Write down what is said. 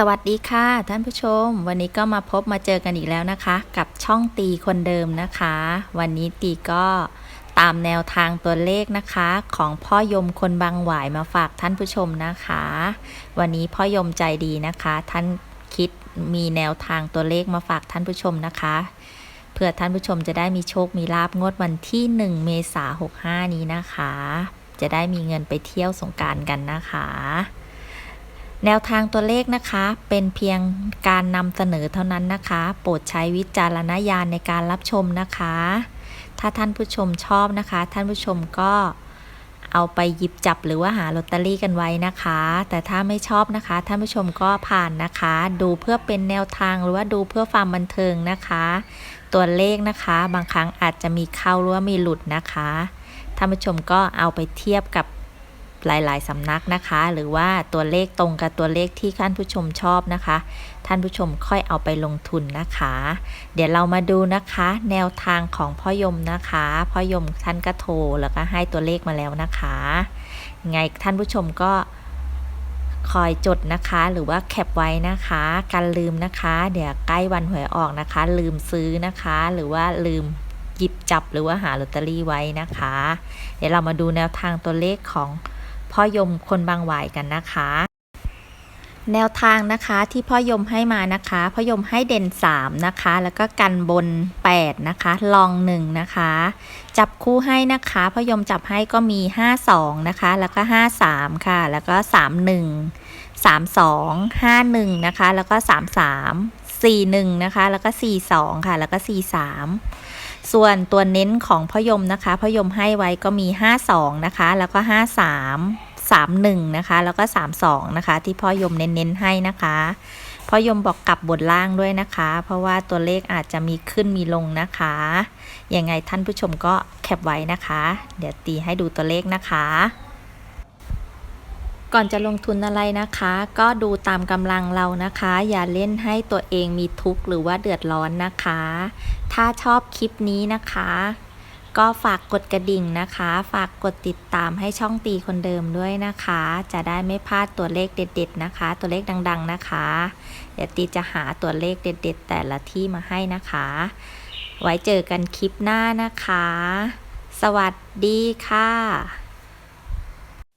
สวัสดีค่ะ ท่านผู้ชม วันนี้ก็มาพบมาเจอกันอีกแล้วนะคะ กับช่องตีคนเดิมนะคะ วันนี้ตีก็ตามแนวทางตัวเลขนะคะ ของพ่อยมคนบางหวายมาฝากท่านผู้ชมนะคะ วันนี้พ่อยมใจดีนะคะ ท่านคิดมีแนวทางตัวเลขมาฝากท่านผู้ชมนะคะเพื่อท่านผู้ชมจะได้มีโชคมีลาบงวดวันที่ 1 เมษายน65 นี้นะคะ จะได้มีเงินไปเที่ยวสงการกันนะคะ แนวทางตัวเลขนะคะ เป็นเพียงการนำเสนอเท่านั้นนะคะ โปรดใช้วิจารณญาณในการรับชมนะคะ ถ้าท่านผู้ชมชอบนะคะ ท่านผู้ชมก็เอาไปหยิบจับหรือว่าหาลอตเตอรี่กันไว้นะคะ แต่ถ้าไม่ชอบนะคะ ท่านผู้ชมก็ผ่านนะคะ ดูเพื่อเป็นแนวทางหรือว่าดูเพื่อความบันเทิงนะคะ ตัวเลขนะคะ บางครั้งอาจจะมีเข้าหรือว่ามีหลุดนะคะ ท่านผู้ชมก็เอาไปเทียบกับ หลายๆสำนักนะคะ หรือว่าตัวเลขตรงกับตัวเลขที่ท่านผู้ชมชอบนะคะ ท่านผู้ชมค่อยเอาไปลงทุนนะคะ เดี๋ยวเรามาดูนะคะ แนวทางของพ่อยมนะคะพ่อยมท่านก็โทรแล้วก็ให้ตัวเลขมาแล้วนะคะไงท่านผู้ชมก็คอยจดนะคะหรือว่าแคปไว้นะคะการลืมนะคะ เดี๋ยวใกล้วันหวยออกนะคะ ลืมซื้อนะคะ หรือว่าลืมหยิบจับหรือว่าหาลอตเตอรี่ไว้นะคะ เดี๋ยวเรามาดูแนวทางตัวเลขของ พ่อยมคนบางหวายกันนะคะ แนวทางนะคะที่พ่อยมให้มานะคะ พ่อยมให้เด่น 3 นะคะ แล้วก็กันบน 8 นะคะ ลอง 1 นะคะ จับคู่ให้นะคะ พ่อยมจับให้ก็มี 52 นะคะ แล้วก็ 53 ค่ะ แล้วก็ 31 32 51 นะคะ แล้วก็ 33 41 นะคะ แล้วก็ 42 ค่ะ แล้วก็ 43 ส่วนตัวเน้นของพยมนะคะพยมให้ไว้ก็มี 52 นะคะ แล้วก็ 53 31 นะคะ แล้วก็ 32 นะคะ ที่พ่อยมเน้นๆให้นะคะพ่อยมบอกกลับบนล่างด้วยนะคะ เพราะว่าตัวเลขอาจจะมีขึ้นมีลงนะคะ ยังไงท่านผู้ชมก็แคปไว้นะคะ เดี๋ยวตีให้ดูตัวเลขนะคะ ก่อนจะลงทุนอะไรนะคะ ก็ดูตามกำลังเรานะคะ อย่าเล่นให้ตัวเองมีทุกข์หรือว่าเดือดร้อนนะคะ ถ้าชอบคลิปนี้นะคะ ก็ฝากกดกระดิ่งนะคะ ฝากกดติดตามให้ช่องตีคนเดิมด้วยนะคะ จะได้ไม่พลาดตัวเลขเด็ด ๆ นะคะ ตัวเลขดัง ๆ นะคะ เดี๋ยวตีจะหาตัวเลขเด็ด ๆ แต่ละที่มาให้นะคะ ไว้เจอกันคลิปหน้านะคะ สวัสดีค่ะ